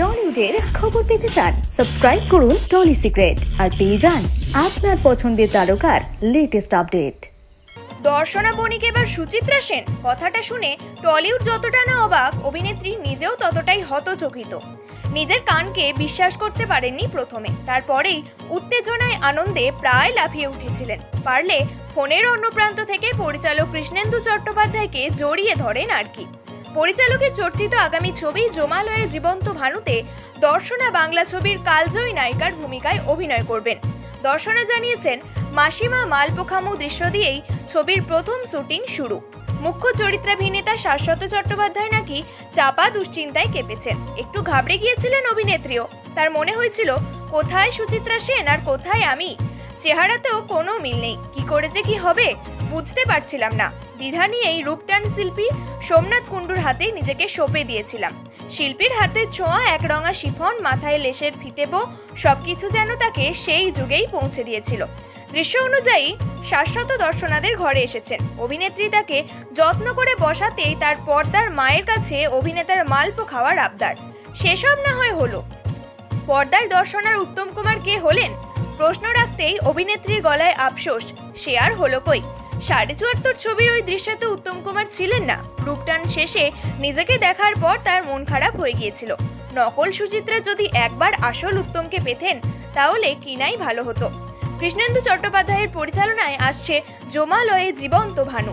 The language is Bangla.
টলিউডের খবর পেতে চান, সাবস্ক্রাইব করুন টলি সিক্রেট আর পেয়ে যান আপনার পছন্দের তারকার লেটেস্ট আপডেট দর্শনা বণিক এবার সুচিত্রা সেন। কথাটা শুনে টলিউড যতটা না অবাক, অভিনেত্রী নিজেও ততটাই হতচকিত। নিজের কানকে বিশ্বাস করতে পারেননি প্রথমে। তারপরেই উত্তেজনায় আনন্দে প্রায় লাফিয়ে উঠেছিলেন। পারলে ফোনের অন্য প্রান্ত থেকে পরিচালক কৃষ্ণেন্দু চট্টোপাধ্যায়কে জড়িয়ে ধরেন আর কি। পরিচালকের চর্চিত আগামী ছবি জমালয়ে জীবন্ত ভানুতে দর্শনা বাংলা ছবির কালজয়ী নায়িকার ভূমিকায় অভিনয় করবেন। দর্শনা জানিয়েছেন, মাসিমা মালপোখামু দৃশ্য দিয়েই ছবির প্রথম শুটিং শুরু। মুখ্য চরিত্রাভিনেতা শাশ্বত চট্টোপাধ্যায় নাকি চাপা দুশ্চিন্তায় কেঁপেছেন। একটু ঘাবড়ে গিয়েছিলেন অভিনেত্রীও। তার মনে হয়েছিল, কোথায় সুচিত্রা সেন আর কোথায় আমি? চেহারাতেও কোনো মিল নেই। কি করেছে কি হবে? বুঝতে পারছিলাম না। দ্বিধা নিয়েই রূপটান শিল্পী সোমনাথ কুণ্ডুর হাতে নিজেকে সঁপে দিয়েছিলাম। শিল্পীর হাতে ছোঁয়া, একরঙা শিফন, মাথায় লেশের ফিতেবো, সবকিছু যেন তাকে সেই যুগেই পৌঁছে দিয়েছিল। দৃশ্য অনুযায়ী শাশ্বত দর্শনাদের ঘরে এসেছেন। অভিনেত্রী তাকে যত্ন করে বসাতেই তার পর্দার মায়ের কাছে অভিনেতার মালপো খাওয়ার আবদার। সেসব না হয় হলো। পর্দার দর্শনার উত্তম কুমার কে হলেন? প্রশ্ন রাখতেই অভিনেত্রীর গলায় আফসোস, সে আর হলো কই? সাড়ে চুয়াত্তর ছবির ওই দৃশ্যে তো উত্তম কুমার ছিলেন না। রূপটান শেষে নিজেকে দেখার পর তার মন খারাপ হয়ে গিয়েছিল। নকল সুচিত্রা যদি একবার আসল উত্তমকে পেতেন, তাহলে কিনাই ভালো হতো। কৃষ্ণেন্দু চট্টোপাধ্যায়ের পরিচালনায় আসছে জমালয়ে জীবন্ত ভানু।